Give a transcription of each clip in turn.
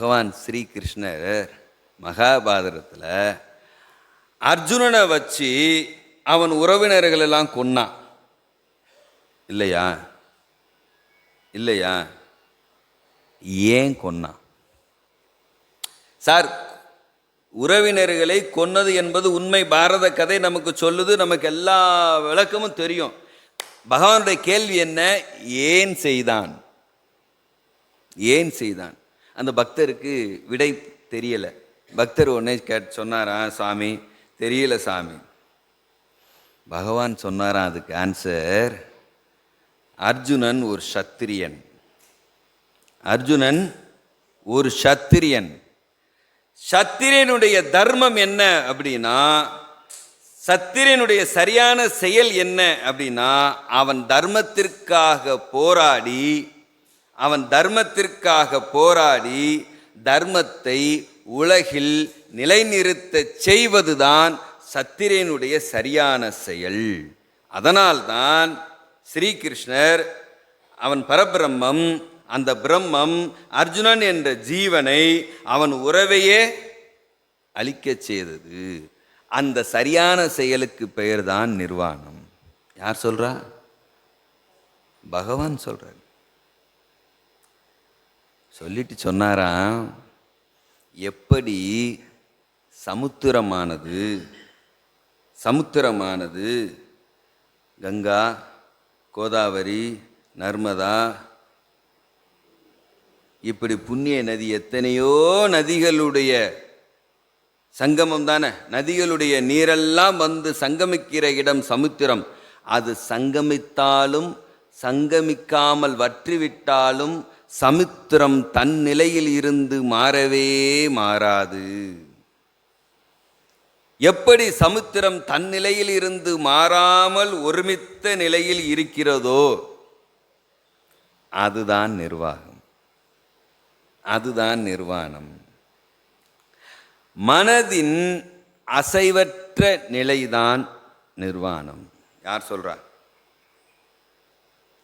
பகவான் ஸ்ரீகிருஷ்ணர் மகாபாரதத்தில் அர்ஜுனனை வச்சு அவன் உறவினர்கள் எல்லாம் கொன்னான் இல்லையா? இல்லையா? ஏன் கொன்னான் சார் உறவினர்களை கொன்னது என்பது உண்மை பாரத கதை நமக்கு சொல்லுது நமக்கு எல்லா விளக்கமும் தெரியும். பகவானுடைய கேள்வி என்ன? ஏன் செய்தான்? ஏன் செய்தான்? அந்த பக்தருக்கு விடை தெரியலை. பக்தர் உடனே கேட் சொன்னாரா சாமி தெரியல சாமி. பகவான் சொன்னாராம் அதுக்கு ஆன்சர் அர்ஜுனன் ஒரு சத்திரியன். அர்ஜுனன் ஒரு சத்திரியன். சத்திரியனுடைய தர்மம் என்ன அப்படின்னா சத்திரியனுடைய சரியான செயல் என்ன அப்படின்னா அவன் தர்மத்திற்காக போராடி அவன் தர்மத்திற்காக போராடி தர்மத்தை உலகில் நிலைநிறுத்தச் செய்வதுதான் சத்திரியனுடைய சரியான செயல். அதனால்தான் ஸ்ரீகிருஷ்ணர் அவன் பரபிரம்மம் அந்த பிரம்மம் அர்ஜுனன் என்ற ஜீவனை அவன் உறவையே அழிக்கச் செய்தது. அந்த சரியான செயலுக்கு பெயர்தான் நிர்வாணம். யார் சொல்கிறா பகவான் சொல்கிறார் சொல்லிட்டு சொன்னாராம் எப்படி சமுத்திரமானது சமுத்திரமானது? கங்கா கோதாவரி நர்மதா? இப்படி புண்ணிய நதி எத்தனையோ நதிகளுடைய சங்கமம் தானே? நதிகளுடைய நீரெல்லாம் வந்து சங்கமிக்கிற இடம் சமுத்திரம். அது சங்கமித்தாலும் சங்கமிக்காமல் வற்றிவிட்டாலும் சமுத்திரம் தன் நிலையில் இருந்து மாறவே மாறாது. எப்படி சமுத்திரம் தன் நிலையில் இருந்து மாறாமல் ஒருமித்த நிலையில் இருக்கிறதோ அதுதான் நிர்வாகம். அதுதான் நிர்வாணம். மனதின் அசைவற்ற நிலைதான் நிர்வாணம். யார் சொல்றா?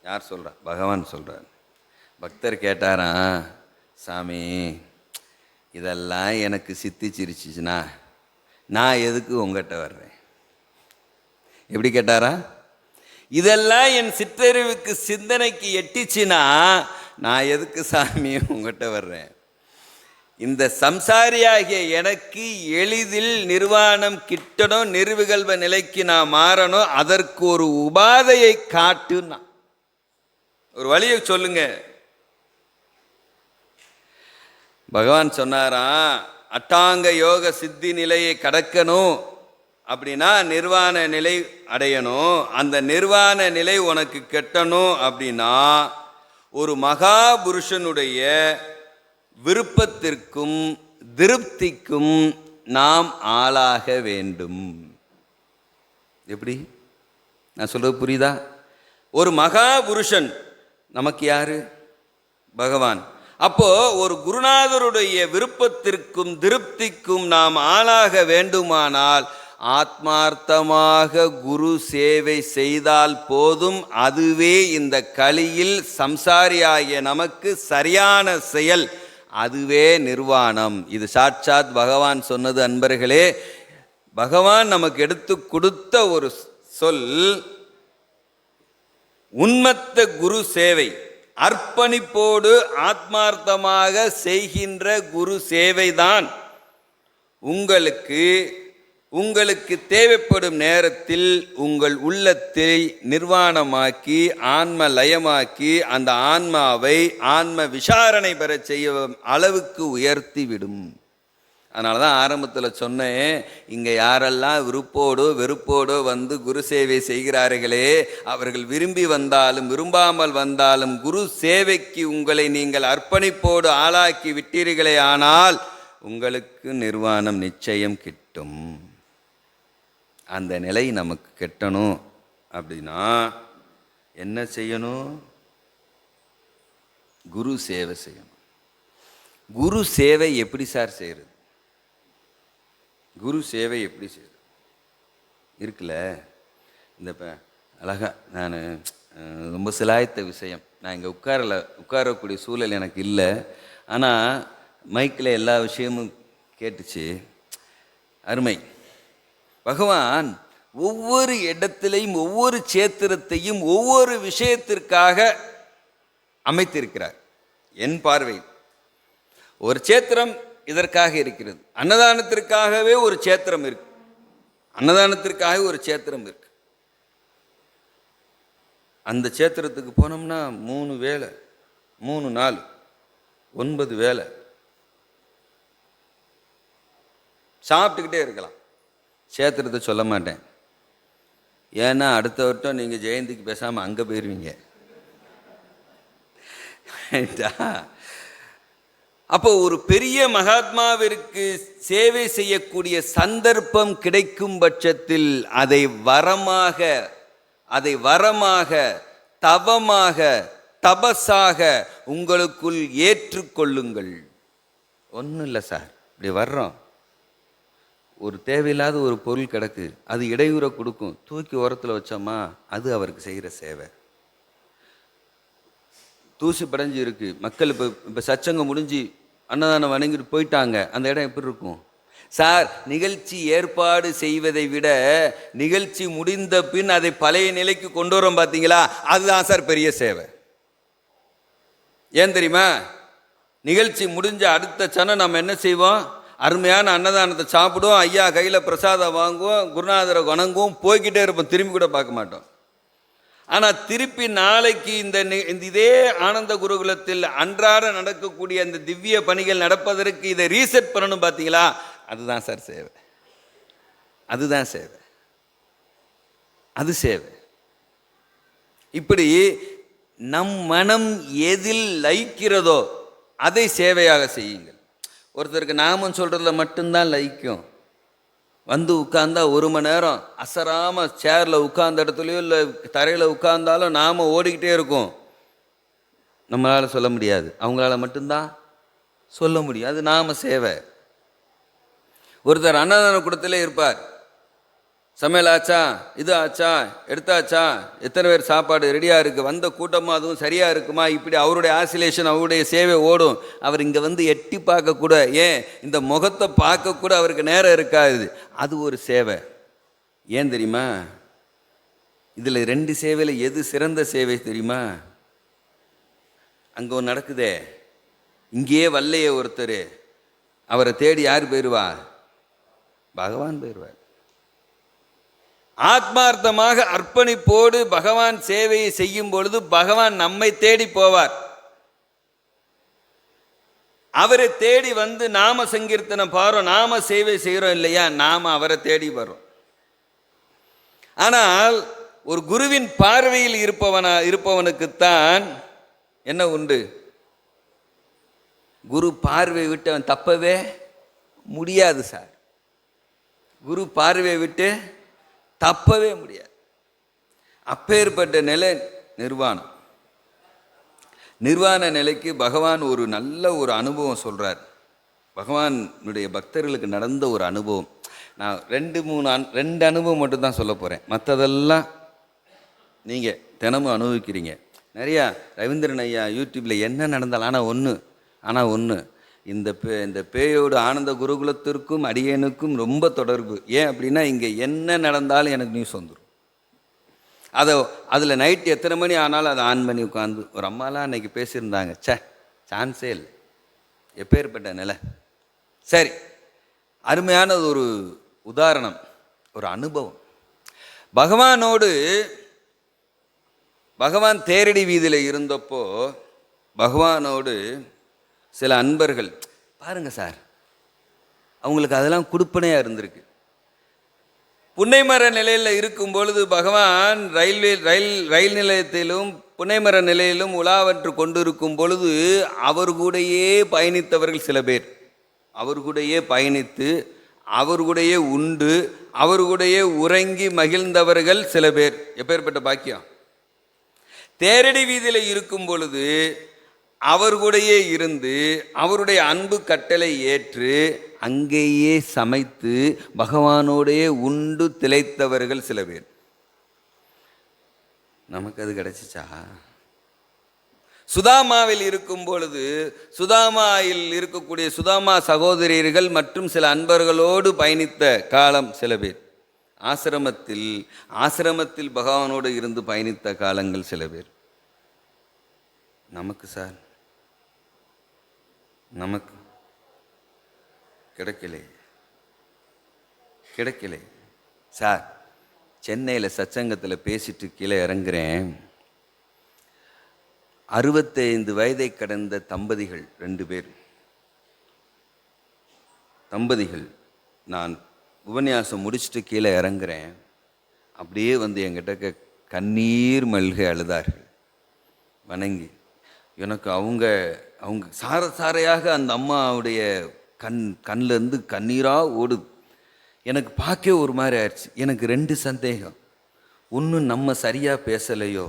யார் சொல்றா? பகவான் சொல்றார். பக்தர் கேட்டாராம் சாமி இதெல்லாம் எனக்கு சித்திச்சிருச்சுச்சுன்னா நான் எதுக்கு உங்ககிட்ட வர்றேன்? எப்படி கேட்டாரா இதெல்லாம் என் சிற்றறிவுக்கு சிந்தனைக்கு எட்டிச்சுன்னா நான் எதுக்கு சாமி உங்ககிட்ட வர்றேன்? இந்த சம்சாரியாகிய எனக்கு எளிதில் நிர்வாணம் கிட்டணும் நிர்விகல்வ நிலைக்கு நான் மாறணும் அதற்கு ஒரு உபாதையை காட்டுன்னா. ஒரு வழியை சொல்லுங்கள் பகவான் சொன்னாராம் அட்டாங்க யோக சித்தி நிலையை கடக்கணும். அப்படின்னா நிர்வாண நிலை அடையணும். அந்த நிர்வாண நிலை உனக்கு கெட்டணும் அப்படின்னா ஒரு மகா புருஷனுடைய விருப்பத்திற்கும் திருப்திக்கும் நாம் ஆளாக வேண்டும். எப்படி? நான் சொல்றது புரியுதா? ஒரு மகா புருஷன் நமக்கு யாரு? பகவான். அப்போ ஒரு குருநாதருடைய விருப்பத்திற்கும் திருப்திக்கும் நாம் ஆளாக வேண்டுமானால் ஆத்மார்த்தமாக குரு சேவை செய்தால் போதும். அதுவே இந்த கலியில் சம்சாரியாகிய நமக்கு சரியான செயல். அதுவே நிர்வாணம். இது சாட்சாத் பகவான் சொன்னது அன்பர்களே. பகவான் நமக்கு எடுத்து கொடுத்த ஒரு சொல் உன்மத்த குரு சேவை. அர்ப்பணிப்போடு ஆத்மார்த்தமாக செய்கின்ற குரு சேவைதான். உங்களுக்கு உங்களுக்கு தேவைப்படும் நேரத்தில் உங்கள் உள்ளத்தை நிர்வாணமாக்கி ஆன்ம லயமாக்கி அந்த ஆன்மாவை ஆன்ம விசாரணை பெறச் செய்ய அளவுக்கு உயர்த்தி விடும். அதனால தான் ஆரம்பத்தில் சொன்னேன் இங்கே யாரெல்லாம் விருப்போடோ வெறுப்போடோ வந்து குரு சேவை செய்கிறார்களே அவர்கள் விரும்பி வந்தாலும் விரும்பாமல் வந்தாலும் குரு சேவைக்கு உங்களை நீங்கள் அர்ப்பணிப்போடு ஆளாக்கி விட்டீர்களே ஆனால் உங்களுக்கு நிர்வாணம் நிச்சயம் கிட்டும். அந்த நிலை நமக்கு கெட்டணும். அப்படின்னா என்ன செய்யணும்? குரு சேவை செய்யணும். குரு சேவை எப்படி சார் செய்கிறது குரு சேவை எப்படி செய்யுது இருக்குல்ல? இந்த இப்போ அழகா நான் ரொம்ப சிலாய்த்த விஷயம். நான் இங்கே உட்காரல உட்காரக்கூடிய சூழல் எனக்கு இல்லை. ஆனால் மைக்கில் எல்லா விஷயமும் கேட்டுச்சு. அருமை. பகவான் ஒவ்வொரு இடத்திலையும் ஒவ்வொரு சேத்திரத்தையும் ஒவ்வொரு விஷயத்திற்காக அமைத்திருக்கிறார். என் பார்வை ஒரு சேத்திரம் இதற்காக இருக்கிறது. அன்னதானத்திற்காகவே ஒரு சேத்திரம் இருக்கு. அன்னதானத்திற்காக ஒரு சேத்திரம் இருக்கு. அந்த சேத்திரத்துக்கு போனோம்னா மூணு வேலை மூணு நாள் ஒன்பது வேலை சாப்பிட்டுக்கிட்டே இருக்கலாம். சேத்திரத்தை சொல்ல மாட்டேன். ஏன்னா அடுத்த வட்டம் நீங்கள் ஜெயந்திக்கு பேசாமல் அங்கே போயிடுவீங்க அப்போ ஒரு பெரிய மகாத்மாவிற்கு சேவை செய்யக்கூடிய சந்தர்ப்பம் கிடைக்கும் பட்சத்தில் அதை வரமாக அதை வரமாக தவமாக தபஸாக உங்களுக்குள் ஏற்றுக்கொள்ளுங்கள். ஒன்றும் இல்லை சார். இப்படி வர்றோம். ஒரு தேவையில்லாத ஒரு பொருள் கிடக்கு. அது இடையூறை கொடுக்கும். தூக்கி ஓரத்தில் வச்சோமா? அது அவருக்கு செய்கிற சேவை. தூசி படைஞ்சு இருக்கு. மக்கள் இப்போ இப்போ சச்சங்கம் முடிஞ்சு அன்னதானம் வணங்கிட்டு போயிட்டாங்க. அந்த இடம் எப்படி இருக்கும்? சார் நிகழ்ச்சி ஏற்பாடு செய்வதை விட நிகழ்ச்சி முடிந்த பின் அதை பழைய நிலைக்கு கொண்டு வரோம் பார்த்தீங்களா அதுதான் சார் பெரிய சேவை. ஏன் தெரியுமா? நிகழ்ச்சி முடிஞ்ச அடுத்த சனம் நம்ம என்ன செய்வோம்? அருமையான அன்னதானத்தை சாப்பிடுவோம். ஐயா கையில் பிரசாதம் வாங்குவோம். குருநாதரை வணங்குவோம். போய்கிட்டே இருப்போம். திரும்பி கூட பார்க்க மாட்டோம். ஆனால் திருப்பி நாளைக்கு இந்த இந்த இதே ஆனந்த குருகுலத்தில் அன்றாட நடக்கக்கூடிய அந்த திவ்ய பணிகள் நடப்பதற்கு இதை ரீசெட் பண்ணணும் பார்த்தீங்களா அதுதான் சார் சேவை. அதுதான் சேவை. அது சேவை. இப்படி நம் மனம் எதில் லயிக்கிறதோ அதை சேவையாக செய்யுங்கள். ஒருத்தருக்கு நாமம் சொல்கிறதுல மட்டும்தான் லயிக்கும். வந்து உட்கார்ந்தா ஒரு மணி நேரம் அசராமல் சேரில் உட்கார்ந்த இடத்துலையோ இல்லை தரையில் உட்கார்ந்தாலும் நாம் ஓடிக்கிட்டே இருக்கோம். நம்மளால் சொல்ல முடியாது. அவங்களால மட்டும்தான் சொல்ல முடியும். அது நாம் சேவை. ஒருத்தர் அன்னதான கூடத்திலே இருப்பார். சமையல் ஆச்சா இது ஆச்சா எடுத்தாச்சா? எத்தனை பேர் சாப்பாடு ரெடியாக இருக்குது வந்த கூட்டமாக அதுவும் சரியாக இருக்குமா? இப்படி அவருடைய ஆசிலேஷன் அவருடைய சேவை ஓடும். அவர் இங்கே வந்து எட்டி பார்க்கக்கூட ஏன்? இந்த முகத்தை பார்க்கக்கூட அவருக்கு நேரம் இருக்காது. அது ஒரு சேவை. ஏன் தெரியுமா? இதில் ரெண்டு சேவையில் எது சிறந்த சேவை தெரியுமா? அங்கே ஒன்று நடக்குதே. இங்கேயே வல்லையே ஒருத்தர். அவரை தேடி யார் போயிடுவா பகவான் போயிடுவார் ஆத்மார்த்தமாக அர்ப்பணிப்போடு பகவான் சேவையை செய்யும் பொழுது பகவான் நம்மை தேடி போவார். அவரை தேடி வந்து நாம சங்கீர்த்தனம் பாரோம் நாம சேவை செய்கிறோம் இல்லையா? நாம அவரை தேடி வரோம் ஆனால் ஒரு குருவின் பார்வையில் இருப்பவனா இருப்பவனுக்குத்தான் என்ன உண்டு? குரு பார்வை விட்டு அவன் தப்பவே முடியாது சார். குரு பார்வையை விட்டு தப்பவே முடியாது. அப்பேற்பட்ட நிலை நிர்வாணம். நிர்வாண நிலைக்கு பகவான் ஒரு நல்ல ஒரு அனுபவம் சொல்கிறார் பகவானுடைய பக்தர்களுக்கு நடந்த ஒரு அனுபவம். நான் ரெண்டு மூணு அன் ரெண்டு அனுபவம் மட்டும்தான் சொல்ல போகிறேன் மற்றதெல்லாம் நீங்கள் தினமும் அனுபவிக்கிறீங்க. நிறையா ரவீந்திரன் ஐயா யூடியூப்பில் என்ன நடந்தாலும் ஆனால் ஒன்று ஆனால் ஒன்று இந்த பே இந்த பேயோடு ஆனந்த குருகுலத்திற்கும் அடியனுக்கும் ரொம்ப தொடர்பு. ஏன் அப்படின்னா இங்கே என்ன நடந்தாலும் எனக்கு நியூஸ் வந்துடும் அதை அதில் நைட் எத்தனை மணி ஆனாலும் அதை ஆன் பண்ணி உட்காந்து ஒரு அம்மாலாம் அன்றைக்கி பேசியிருந்தாங்க ச்சே சான்ஸே இல்லை. எப்பேற்பட்ட நிலை? சரி அருமையானது ஒரு உதாரணம் ஒரு அனுபவம். பகவானோடு பகவான் தேரடி வீதியில் இருந்தப்போ பகவானோடு சில அன்பர்கள் பாருங்கள் சார் அவங்களுக்கு அதெல்லாம் கொடுப்பனையாக இருந்திருக்கு. புன்னைமர நிலையில் இருக்கும் பொழுது பகவான் ரயில்வே ரயில் ரயில் நிலையத்திலும் புன்னைமர நிலையிலும் உலாவற்று கொண்டிருக்கும் பொழுது அவர் கூடையே பயணித்தவர்கள் சில பேர். அவர் கூடையே பயணித்து அவர் உண்டு அவர் உறங்கி மகிழ்ந்தவர்கள் சில பேர். எப்பேற்பட்ட பாக்கியம்? தேரடி வீதியில் இருக்கும் பொழுது அவர் கூடயே இருந்து அவருடைய அன்பு கட்டளை ஏற்று அங்கேயே சமைத்து பகவானோடையே உண்டு திளைத்தவர்கள் சில பேர். நமக்கு அது கிடைச்சிச்சா? சுதாமாவில் இருக்கும் பொழுது சுதாமாவில் இருக்கக்கூடிய சுதாமா சகோதரியர்கள் மற்றும் சில அன்பர்களோடு பயணித்த காலம் சில பேர். ஆசிரமத்தில் ஆசிரமத்தில் பகவானோடு இருந்து பயணித்த காலங்கள் சில பேர். நமக்கு சார் நமக்கு கிடைக்கலே. கிடைக்கலே. சார் சென்னையில் சச்சங்கத்தில் பேசிட்டு கீழே இறங்குறேன். அறுபத்தைந்து வயதை கடந்த தம்பதிகள் ரெண்டு பேர். தம்பதிகள் நான் உபன்யாசம் முடிச்சுட்டு கீழே இறங்குறேன். அப்படியே வந்து என்கிட்ட கண்ணீர் மல்கை அழுதார்கள். வணங்கி எனக்கு அவங்க அவங்க சார சாரையாக அந்த அம்மாவுடைய கண் கண்ணிலேருந்து கண்ணீராக ஓடுது எனக்கு பார்க்கவே ஒரு மாதிரி ஆயிடுச்சு. எனக்கு ரெண்டு சந்தேகம். ஒன்று நம்ம சரியாக பேசலையோ?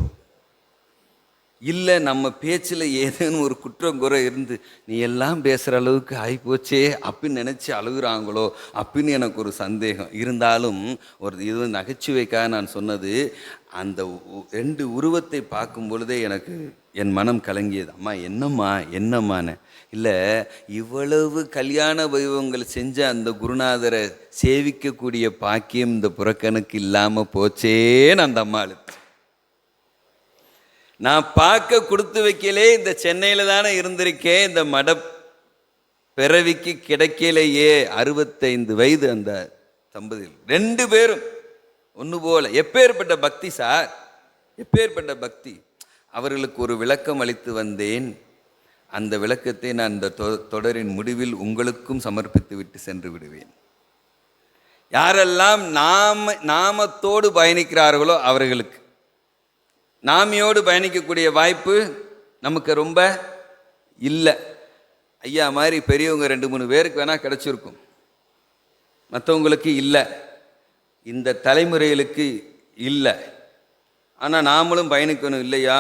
இல்லை நம்ம பேச்சில் ஏதேனும் ஒரு குற்றம் குறை இருந்து நீ எல்லாம் பேசுகிற அளவுக்கு ஆகிப்போச்சே அப்படின்னு நினச்சி அழுகுறாங்களோ அப்படின்னு எனக்கு ஒரு சந்தேகம். இருந்தாலும் ஒரு இது நகைச்சுவைக்காக நான் சொன்னது அந்த ரெண்டு உருவத்தை பார்க்கும் பொழுதே எனக்கு என் மனம் கலங்கியது. அம்மா என்னம்மா என்னம்மான்னு? இல்லை இவ்வளவு கல்யாண வைபவங்கள் செஞ்ச அந்த குருநாதரை சேவிக்கக்கூடிய பாக்கியம் இந்த புறக்கணுக்கு இல்லாமல் போச்சேன்னு அந்த அம்மா அழுத்து நான் பார்க்க கொடுத்து வைக்கலே இந்த சென்னையில் தானே இருந்திருக்கேன். இந்த மட பிறவிக்கு கிடைக்கலையே. அறுபத்தைந்து வயது அந்த தம்பதியில். ரெண்டு பேரும் ஒன்று போல. எப்பேற்பட்ட பக்தி சார்? எப்பேற்பட்ட பக்தி? அவர்களுக்கு ஒரு விளக்கம் அளித்து வந்தேன். அந்த விளக்கத்தை நான் இந்த தொ- தொடரின் முடிவில் உங்களுக்கும் சமர்ப்பித்து விட்டு சென்று விடுவேன். யாரெல்லாம் நாம நாமத்தோடு பயணிக்கிறார்களோ அவர்களுக்கு நாமியோடு பயணிக்கக்கூடிய வாய்ப்பு நமக்கு ரொம்ப இல்லை. ஐயா மாதிரி பெரியவங்க ரெண்டு மூணு பேருக்கு வேணால் கிடச்சிருக்கும். மற்றவங்களுக்கு இல்லை. இந்த தலைமுறைகளுக்கு இல்லை. ஆனால் நாமளும் பயணிக்கணும் இல்லையா?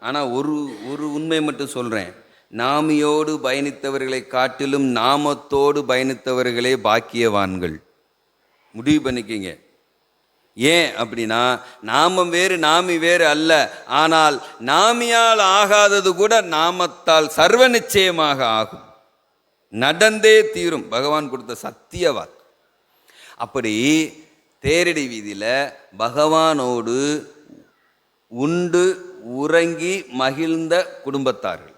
ஆனால் ஒரு ஒரு உண்மை மட்டும் சொல்கிறேன் நாமியோடு பயணித்தவர்களை காட்டிலும் நாமத்தோடு பயணித்தவர்களே பாக்கியவான்கள். முடிவு பண்ணிக்கிங்க. ஏன் அப்படின்னா நாமம் வேறு நாமி வேறு அல்ல. ஆனால் நாமியால் ஆகாதது கூட நாமத்தால் சர்வ நிச்சயமாக ஆகும். நடந்தே தீரும். பகவான் கொடுத்த சத்திய வாக்கு. அப்படி தேரடி வீதியில் பகவானோடு உண்டு உறங்கி மகிழ்ந்த குடும்பத்தார்கள்.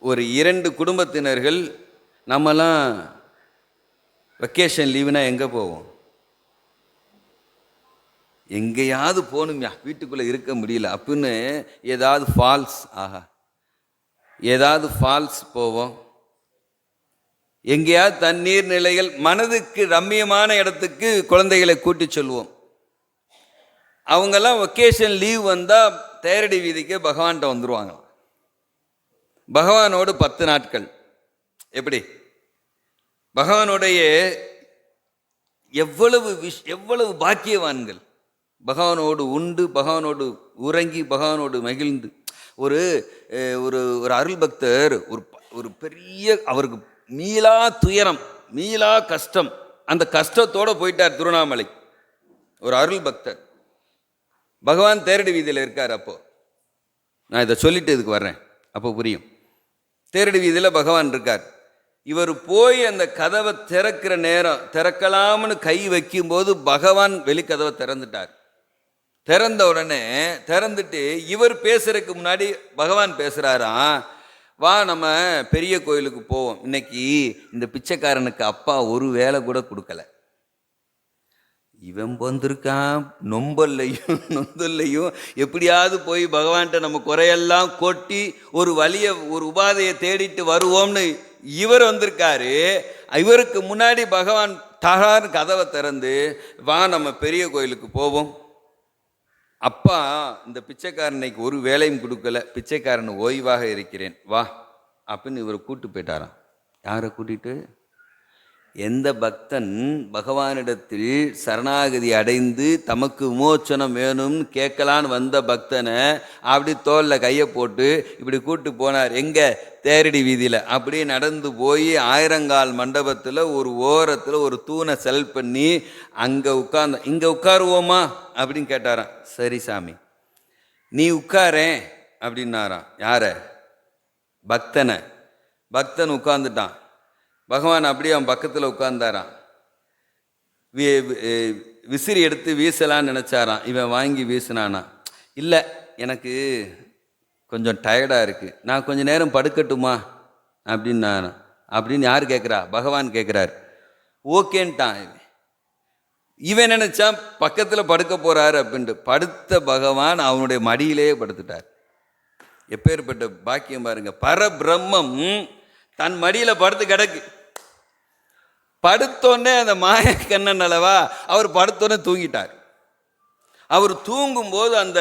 ஒரு இரண்டு குடும்பத்தினர்கள் நம்மலாம் வெக்கேஷன் லீவுனா எங்கே போவோம்? எங்கேயாவது போகணும்யா வீட்டுக்குள்ளே இருக்க முடியல. அப்படின்னு ஏதாவது ஃபால்ஸ் ஆஹா. ஏதாவது ஃபால்ஸ் போவோம். எங்கேயாவது தண்ணீர் நிலைகள் மனதுக்கு ரம்மியமான இடத்துக்கு குழந்தைகளை கூட்டி சொல்லுவோம் அவங்கெல்லாம் ஒகேஷன் லீவ் வந்தால் தேரடி வீதிக்கு பகவான்கிட்ட வந்துடுவாங்களாம் பகவானோடு பத்து நாட்கள். எப்படி? பகவானுடைய எவ்வளவு விஷ் எவ்வளவு பாக்கியவான்கள்? பகவானோடு உண்டு பகவானோடு உறங்கி பகவானோடு மகிழ்ந்து. ஒரு ஒரு ஒரு அருள் பக்தர் ஒரு ஒரு பெரிய அவருக்கு மீளா துயரம் மீளா கஷ்டம் அந்த கஷ்டத்தோடு போயிட்டார் திருவண்ணாமலை. ஒரு அருள் பக்தர். பகவான் தேரடி வீதியில் இருக்கார் அப்போது நான் இதை சொல்லிட்டு இதுக்கு வர்றேன். அப்போ புரியும். தேரடி வீதியில் பகவான் இருக்கார். இவர் போய் அந்த கதவை திறக்கிற நேரம் திறக்கலாம்னு கை வைக்கும்போது பகவான் வெளிக்கதவை திறந்துட்டார். திறந்த உடனே திறந்துட்டு இவர் பேசுறதுக்கு முன்னாடி பகவான் பேசுகிறாராம் வா நம்ம பெரிய கோயிலுக்கு போவோம். இன்னைக்கு இந்த பிச்சைக்காரனுக்கு அப்பா ஒரு வேலை கூட கொடுக்கல. இவன் வந்திருக்கான் நொம்பல்லையும் நொந்தல்லையும். எப்படியாவது போய் பகவான்கிட்ட நம்ம குறையெல்லாம் கொட்டி ஒரு வழியை ஒரு உபாதையை தேடிட்டு வருவோம்னு இவர் வந்திருக்காரு. இவருக்கு முன்னாடி பகவான் தகார் கதவை திறந்து வா நம்ம பெரிய கோயிலுக்கு போவோம். அப்பா இந்த பிச்சைக்காரனைக்கு ஒரு வேலையும் கொடுக்கல பிச்சைக்காரன் ஓய்வாக இருக்கிறேன் வா அப்படின்னு இவரை கூட்டு போயிட்டாராம். யாரை கூட்டிகிட்டு எந்த பக்தன் பகவானிடத்தில் சரணாகதி அடைந்து தமக்கு விமோச்சனம் வேணும்னு கேட்கலான்னு வந்த பக்தனை அப்படி தோளில் கையை போட்டு இப்படி கூட்டு போனார். எங்கே? தேரடி வீதியில். அப்படியே நடந்து போய் ஆயிரங்கால் மண்டபத்தில் ஒரு ஓரத்தில் ஒரு தூணை செல் பண்ணி அங்கே உட்கார்ந்த இங்கே உட்காருவோமா? அப்படின்னு கேட்டாராம். சரி சாமி. நீ உட்காரேன் அப்படின்னாராம். யார? பக்தனை. பக்தன் உட்கார்ந்துட்டான். பகவான் அப்படியே அவன் பக்கத்தில் உட்கார்ந்தாராம். விசிறி எடுத்து வீசலான்னு நினச்சாராம். இவன் வாங்கி வீசினானா? இல்லை எனக்கு கொஞ்சம் டயர்டாக இருக்குது நான் கொஞ்ச நேரம் படுக்கட்டுமா? அப்படின்னு நான் அப்படின்னு யார் கேட்குறா பகவான் கேட்குறார் ஓகேன்ட்டான் இவன். இவன் நினச்சான் பக்கத்தில் படுக்க போகிறாரு அப்படின்ட்டு படுத்த பகவான் அவனுடைய மடியிலேயே படுத்துட்டார். எப்பேற்பட்ட பாக்கியம் பாருங்கள் பரபிரம்மம் தன் மடியில படுத்து கிடக்கு. படுத்தோடனே அந்த மாய கண்ணன் அளவா அவர் படுத்தோடனே தூங்கிட்டார். அவர் தூங்கும்போது அந்த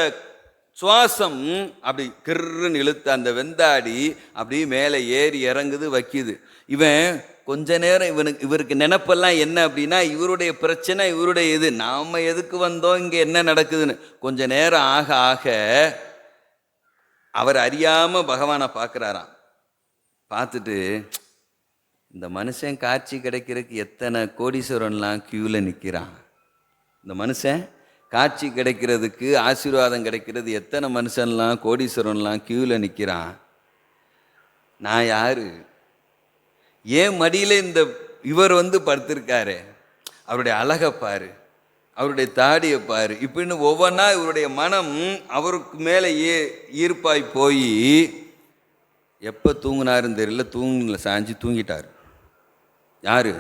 சுவாசம் அப்படி கிர்ன்னு இழுத்து அந்த வெந்தாடி அப்படியே மேலே ஏறி இறங்குது வைக்குது. இவன் கொஞ்ச நேரம் இவனுக்கு இவருக்கு நினப்பெல்லாம் என்ன அப்படின்னா இவருடைய பிரச்சனை இவருடைய இது நாம எதுக்கு வந்தோம் இங்கே என்ன நடக்குதுன்னு. கொஞ்ச நேரம் ஆக ஆக அவர் அறியாம பகவானை பார்க்குறாராம். பார்த்துட்டு இந்த மனுஷன் காட்சி கிடைக்கிறதுக்கு எத்தனை கோடீஸ்வரன்லாம் க்யூவில் நிற்கிறான் இந்த மனுஷன் காட்சி கிடைக்கிறதுக்கு ஆசீர்வாதம் கிடைக்கிறது எத்தனை மனுஷன்லாம் கோடீஸ்வரன்லாம் க்யூவில் நிற்கிறான் நான் யார்? ஏன் மடியில் இந்த இவர் வந்து படுத்திருக்காரு? அவருடைய அழகை பாரு அவருடைய தாடியை பாரு. இப்படின்னு ஒவ்வொன்றா இவருடைய மனம் அவருக்கு மேலே ஈர்ப்பாய் போய் எப்போ தூங்கினாருன்னு தெரியல தூங்கல சாஞ்சு தூங்கிட்டார். யார்?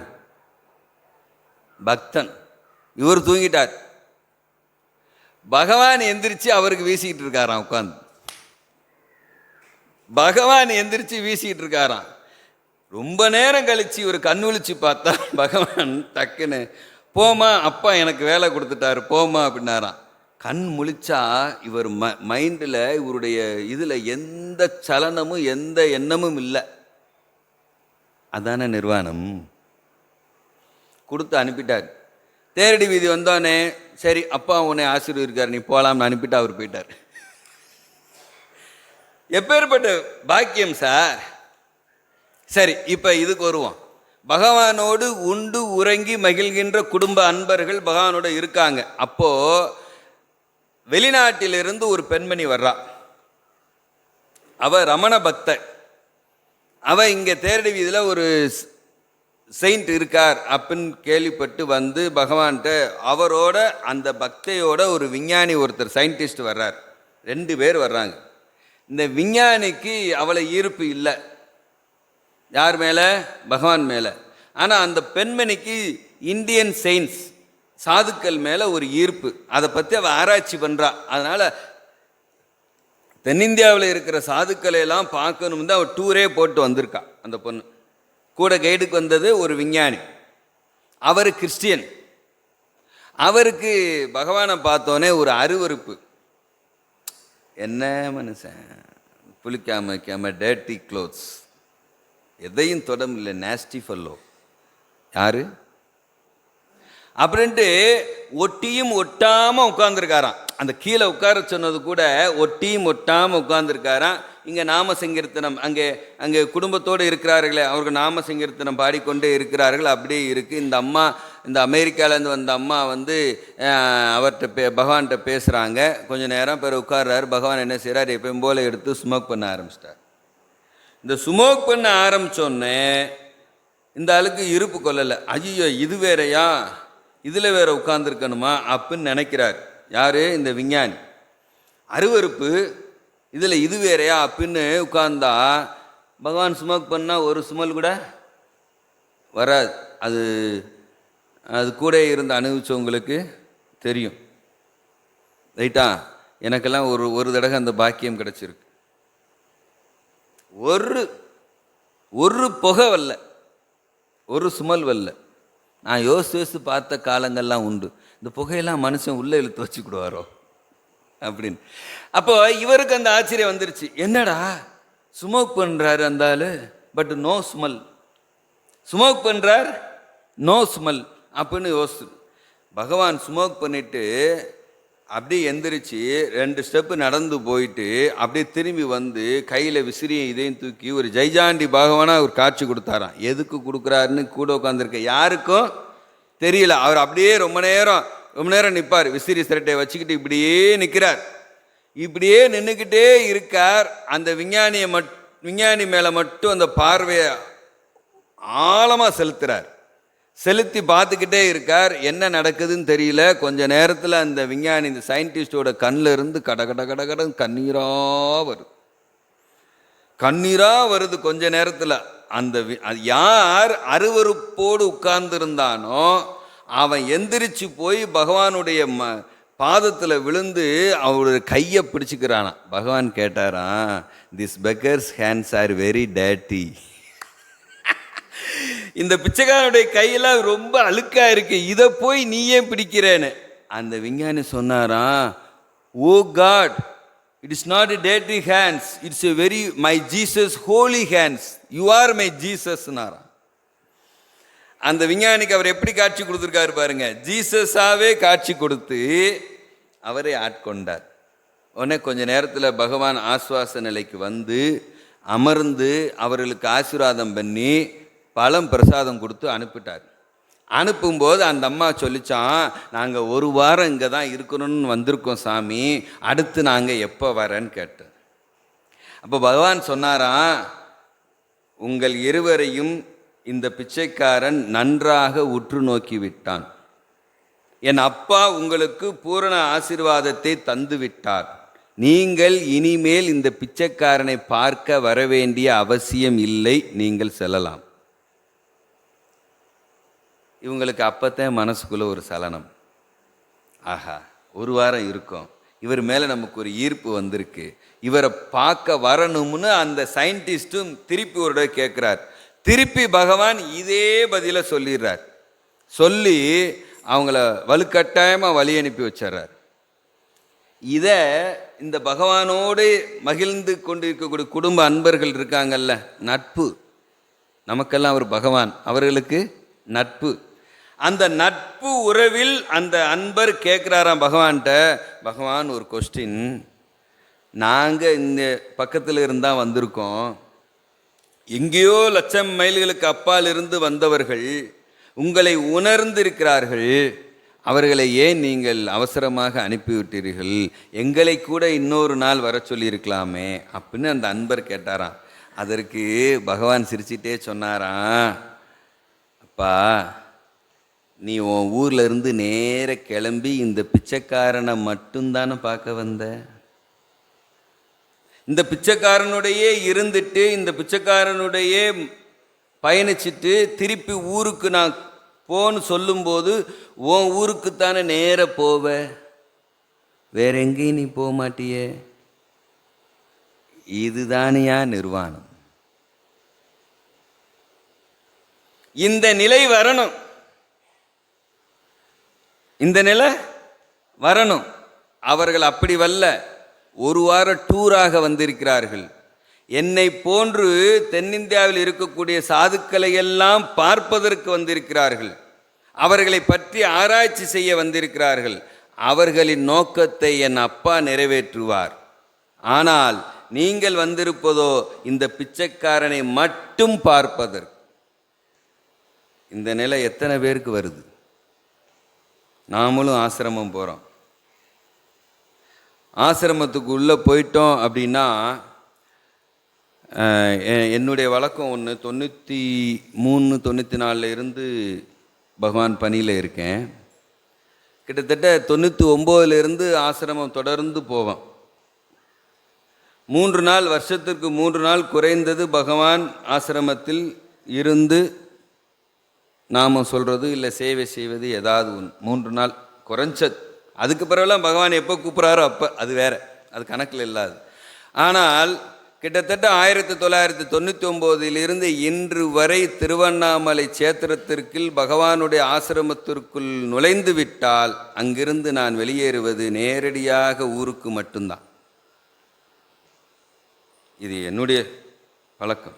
பக்தன். இவர் தூங்கிட்டார். பகவான் எந்திரிச்சு அவருக்கு வீசிக்கிட்டு இருக்காராம் உட்காந்து பகவான் எந்திரிச்சு வீசிக்கிட்டு இருக்காராம். ரொம்ப நேரம் கழித்து இவர் கண் விழிச்சு பார்த்தா பகவான் டக்குன்னு போமா அப்பா எனக்கு வேலை கொடுத்துட்டாரு போமா அப்படின்னாராம். கண் முழிச்சா இவர் ம மைண்டில் இவருடைய இதில் எந்த சலனமும் எந்த எண்ணமும் இல்லை. அதானே நிர்வாணம்? கொடுத்து அனுப்பிட்டார். தேரடி வீதி வந்தோடனே சரி அப்பா உன்னை ஆசீர்வதிக்கார் நீ போகலாம்னு அனுப்பிட்டு அவர் போயிட்டார். எப்பேற்பட்ட பாக்கியம் சார்? சரி இப்போ இதுக்கு வருவோம். பகவானோடு உண்டு உறங்கி மகிழ்கின்ற குடும்ப அன்பர்கள் பகவானோட இருக்காங்க. அப்போ வெளிநாட்டிலிருந்து ஒரு பெண்மணி வர்றா. அவ ரமண பக்த அவ இங்கே தேரடி வீதியில் ஒரு செயின்ட் இருக்கார் அப்படின்னு கேள்விப்பட்டு வந்து பகவான்கிட்ட அவரோட அந்த பக்தையோட ஒரு விஞ்ஞானி ஒருத்தர் சயின்டிஸ்ட் வர்றார். ரெண்டு பேர் வர்றாங்க. இந்த விஞ்ஞானிக்கு அவளை ஈர்ப்பு இல்லை. யார் மேலே? பகவான் மேலே. ஆனால் அந்த பெண்மணிக்கு இந்தியன் செயின்ஸ் சாதுக்கள் மேலே ஒரு ஈர்ப்பு. அதை பற்றி அவள் ஆராய்ச்சி பண்ணுறா அதனால் தென்னிந்தியாவில் இருக்கிற சாதுக்களை எல்லாம் பார்க்கணும் தான் அவள் டூரே போட்டு வந்திருக்கா அந்த பொண்ணு. கூட கைடுக்கு வந்தது ஒரு விஞ்ஞானி. அவர் கிறிஸ்டியன். அவருக்கு பகவானை பார்த்தோன்னே ஒரு அருவருப்பு. என்ன மனுஷன்? புளிக்காம வைக்காம டேர்ட்டி க்ளோத்ஸ் எதையும் தொடமில்லை நேஸ்டி ஃபல்லோ யார்? அப்படின்ட்டு ஒட்டியும் ஒட்டாமல் உட்காந்துருக்காராம் அந்த கீழே உட்கார சொன்னது கூட ஒட்டியும் ஒட்டாமல் உட்காந்துருக்காராம் இங்கே நாம சங்கீர்த்தனம் அங்கே அங்கே குடும்பத்தோடு இருக்கிறார்களே அவர்கள் நாம சங்கீர்த்தனம் பாடிக்கொண்டே இருக்கிறார்கள். அப்படியே இருக்குது இந்த அம்மா இந்த அமெரிக்காலேருந்து வந்த அம்மா வந்து அவர்கிட்ட பே பகவான்கிட்ட பேசுகிறாங்க கொஞ்ச நேரம் பிறகு உட்கார்றாரு. பகவான் என்ன செய்கிறார் எப்பயும் போல எடுத்து ஸ்மோக் பண்ண ஆரம்பிச்சிட்டார். இந்த ஸ்மோக் பண்ண ஆரம்பித்தோன்னே இந்த ஆளுக்கு இருப்பு கொள்ளலை ஐயோ இது வேறயா? இதில் வேற உட்காந்துருக்கணுமா அப்படின்னு நினைக்கிறார். யார்? இந்த விஞ்ஞானி. அருவருப்பு இதில் இது வேறையா அப்படின்னு உட்கார்ந்தா பகவான் ஸ்மோக் பண்ணால் ஒரு சுமல் கூட வராது. அது அது கூட இருந்து அனுபவிச்சவங்களுக்கு தெரியும். ரைட்டா? எனக்கெல்லாம் ஒரு ஒரு தடவை அந்த பாக்கியம் கிடச்சிருக்கு. ஒரு ஒரு புகை வரல. ஒரு சுமல் வரல. நான் யோசித்து யோசித்து பார்த்த காலங்கள்லாம் உண்டு. இந்த புகையெல்லாம் மனுஷன் உள்ளே இழுத்து வச்சுக்கிடுவாரோ? அப்படின்னு. அப்போ இவருக்கு அந்த ஆச்சரியம் வந்துருச்சு. என்னடா? ஸ்மோக் பண்ணுறாரு அந்த ஆள் பட் நோ ஸ்மெல் ஸ்மோக் பண்ணுறார் நோ ஸ்மெல் அப்படின்னு யோசிச்சு. பகவான் ஸ்மோக் பண்ணிட்டு அப்படியே எந்திரிச்சு ரெண்டு ஸ்டெப்பு நடந்து போயிட்டு அப்படியே திரும்பி வந்து கையில் விசிறியை இதையும் தூக்கி ஒரு ஜெய்ஜாண்டி பகவானாக ஒரு காட்சி கொடுத்தாராம். எதுக்கு கொடுக்குறாருன்னு கூட உட்காந்துருக்க யாருக்கும் தெரியல. அவர் அப்படியே ரொம்ப நேரம் ரொம்ப நேரம் நிற்பார் விசிறி சிரட்டை வச்சுக்கிட்டு இப்படியே நிற்கிறார் இப்படியே நின்றுக்கிட்டே இருக்கார். அந்த விஞ்ஞானியை மட் விஞ்ஞானி மேலே மட்டும் அந்த பார்வையை ஆழமாக செலுத்துகிறார் செலுத்தி பார்த்துக்கிட்டே இருக்கார். என்ன நடக்குதுன்னு தெரியல. கொஞ்ச நேரத்தில் அந்த விஞ்ஞானி இந்த சயின்டிஸ்டோட கண்ணில் இருந்து கட கட கட கட கண்ணீராக வருது. கண்ணீராக வருது கொஞ்ச நேரத்தில். அந்த வி- அது யார் அருவருப்போடு உட்கார்ந்துருந்தானோ அவன் எந்திரிச்சு போய் பகவானுடைய ம பாதத்தில் விழுந்து அவருடைய கையை பிடிச்சிக்கிறானா பகவான் கேட்டாராம் this beggar's hands are very டேட்டி இந்த பிச்சைக்காரனுடைய கையெல்லாம் ரொம்ப அழுக்காக இருக்கு. இதை போய் நீ ஏன் பிடிக்கிறேன்னு? அந்த விஞ்ஞானி சொன்னாராம் ஓ God it is not a டேட்டி hands it's a very my Jesus holy hands you are my ஜீசஸ்னாராம் அந்த விஞ்ஞானிக்கு அவர் எப்படி காட்சி கொடுத்துருக்காரு பாருங்க. ஜீசஸாகவே காட்சி கொடுத்து அவரை ஆட்கொண்டார். உடனே கொஞ்ச நேரத்தில் பகவான் ஆஸ்வாச நிலைக்கு வந்து அமர்ந்து அவர்களுக்கு ஆசீர்வாதம் பண்ணி பழம் பிரசாதம் கொடுத்து அனுப்பிட்டார். அனுப்பும்போது அந்த அம்மா சொல்லிச்சான் நாங்கள் ஒரு வாரம் இங்கே தான் இருக்கணும்னு வந்திருக்கோம் சாமி அடுத்து நாங்கள் எப்போ வரேன்னு கேட்டேன். அப்போ பகவான் சொன்னாராம் உங்கள் இருவரையும் இந்த பிச்சைக்காரன் நன்றாக உற்று நோக்கி விட்டான். என் அப்பா உங்களுக்கு பூரண ஆசீர்வாதத்தை தந்து விட்டார். நீங்கள் இனிமேல் இந்த பிச்சைக்காரனை பார்க்க வரவேண்டிய அவசியம் இல்லை நீங்கள் செல்லலாம். இவங்களுக்கு அப்போத்தான் மனசுக்குள்ளே ஒரு சலனம். ஆஹா ஒரு வாரம் இருக்கும். இவர் மேலே நமக்கு ஒரு ஈர்ப்பு வந்திருக்கு. இவரை பார்க்க வரணும்னு அந்த சயின்டிஸ்ட்டும் திருப்பி ஒரு தடவை கேட்குறார். திருப்பி பகவான் இதே பதிலை சொல்லிடுறார். சொல்லி அவங்கள வலுக்கட்டாயமாக வழி அனுப்பி வச்சிடுறார். இதை இந்த பகவானோடு மகிழ்ந்து கொண்டு இருக்கக்கூடிய குடும்ப அன்பர்கள் இருக்காங்கல்ல நட்பு. நமக்கெல்லாம் அவர் பகவான். அவர்களுக்கு நட்பு. அந்த நட்பு உறவில் அந்த அன்பர் கேட்குறாராம் பகவான்கிட்ட பகவான் ஒரு கொஸ்டின் நாங்கள் இந்த பக்கத்தில் இருந்தால் வந்திருக்கோம். எங்கேயோ லட்சம் மைல்களுக்கு அப்பால் இருந்து வந்தவர்கள் உங்களை உணர்ந்திருக்கிறார்கள். அவர்களை ஏன் நீங்கள் அவசரமாக அனுப்பிவிட்டீர்கள்? எங்களை கூட இன்னொரு நாள் வர சொல்லியிருக்கலாமே. அப்படின்னு அந்த அன்பர் கேட்டாராம். அதற்கு பகவான் சிரிச்சிட்டே சொன்னாராம். அப்பா நீ உன் ஊரில் இருந்து நேர கிளம்பி இந்த பிச்சைக்காரனை மட்டும்தானே பார்க்க வந்த? இந்த பிச்சைக்காரனுடையே இருந்துட்டு இந்த பிச்சைக்காரனுடையே பயணிச்சிட்டு திருப்பி ஊருக்கு நான் போன்னு சொல்லும்போது உன் ஊருக்குத்தானே நேர போவ? வேற எங்கேயும் நீ போக மாட்டியே? இதுதானியா நிர்வாணம்? இந்த நிலை வரணும். இந்த நிலை வரணும். அவர்கள் அப்படி வல்ல. ஒரு வார டூராக வந்திருக்கிறார்கள். என்னை போன்று தென்னிந்தியாவில் இருக்கக்கூடிய சாதுக்களை எல்லாம் பார்ப்பதற்கு வந்திருக்கிறார்கள். அவர்களை பற்றி ஆராய்ச்சி செய்ய வந்திருக்கிறார்கள். அவர்களின் நோக்கத்தை என் அப்பா நிறைவேற்றுவார். ஆனால் நீங்கள் வந்திருப்பதோ இந்த பிச்சைக்காரனை மட்டும் பார்ப்பதற்கு இந்த நிலை எத்தனை பேருக்கு வருது? நாமளும் ஆசிரமம் போகிறோம் ஆசிரமத்துக்கு உள்ளே போயிட்டோம் அப்படின்னா என்னுடைய வழக்கம் ஒன்று தொண்ணூற்றி மூணு தொண்ணூற்றி நாலில் இருந்து பகவான் பணியில் இருக்கேன். கிட்டத்தட்ட தொண்ணூற்றி ஒம்போதுலேருந்து ஆசிரமம் தொடர்ந்து போவேன் மூன்று நாள் வருஷத்திற்கு மூன்று நாள் குறைந்தது பகவான் ஆசிரமத்தில் இருந்து நாம சொல்கிறது இல்லை சேவை செய்வது ஏதாவது ஒன்று மூன்று நாள் குறைஞ்சது. அதுக்கு பிறகுலாம் பகவான் எப்போ கூப்பிட்றாரோ அப்போ அது வேற. அது கணக்கில் இல்லாது. ஆனால் கிட்டத்தட்ட ஆயிரத்தி தொள்ளாயிரத்தி தொண்ணூற்றி ஒம்போதிலிருந்து இன்று வரை திருவண்ணாமலை சேத்திரத்திற்குள் பகவானுடைய ஆசிரமத்திற்குள் நுழைந்து விட்டால் அங்கிருந்து நான் வெளியேறுவது நேரடியாக ஊருக்கு மட்டும்தான். இது என்னுடைய பழக்கம்.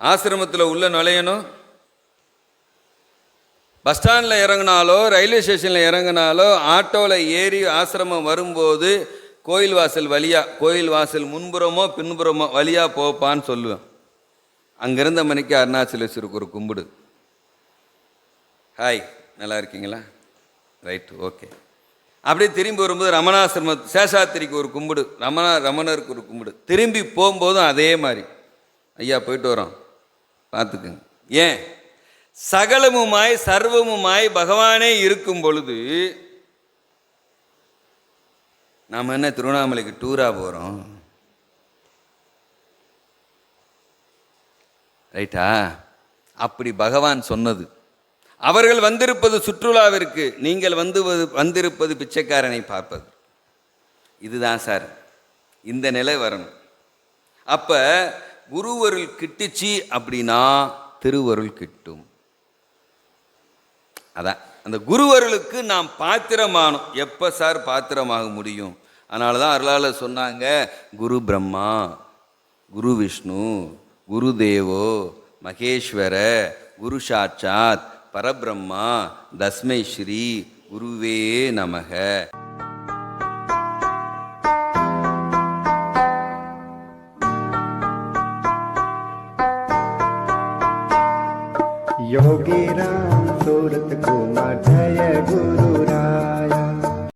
ஆசிரமத்தில் உள்ள நுழையணும். பஸ் ஸ்டாண்டில் இறங்கினாலோ ரயில்வே ஸ்டேஷனில் இறங்கினாலோ ஆட்டோவில் ஏறி ஆசிரமம் வரும்போது கோயில் வாசல் வழியாக கோயில் வாசல் முன்புறமோ பின்புறமோ வழியாக போப்பான்னு சொல்லுவேன். அங்கிருந்த மணிக்கு அருணாச்சலேஸ்வருக்கு ஒரு கும்பிடு. ஹாய் நல்லா இருக்கீங்களா? ரைட் ஓகே அப்படியே திரும்பி வரும்போது ரமணாசிரம சேஷாத்திரிக்கு ஒரு கும்பிடு. ரமணா ரமணருக்கு ஒரு கும்பிடு. திரும்பி போகும்போதும் அதே மாதிரி. ஐயா போயிட்டு வரோம். பார்த்துக்குங்க. ஏன்? சகலமுமாய் சர்வமுமாய் பகவானே இருக்கும் பொழுது நாம் என்ன திருவண்ணாமலைக்கு டூராக போகிறோம் ரைட்டா? அப்படி பகவான் சொன்னது. அவர்கள் வந்திருப்பது சுற்றுலாவிற்கு நீங்கள் வந்து வந்திருப்பது பிச்சைக்காரனை பார்ப்பது. இதுதான் சார். இந்த நிலை வரணும். அப்போ குருவருள் கிட்டுச்சு அப்படின்னா திருவருள் கிட்டும். அதான். அந்த குருவருளுக்கு நாம் பாத்திரமானோம். எப்போ சார் பாத்திரமாக முடியும்? அதனால தான் அருளால் சொன்னாங்க குரு பிரம்மா குரு விஷ்ணு குரு தேவோ மகேஸ்வர குரு சாட்சாத் பரபிரம்மா தஸ்மை ஸ்ரீ குருவே நமக. योगी राम सूरत कुमार जय गुरु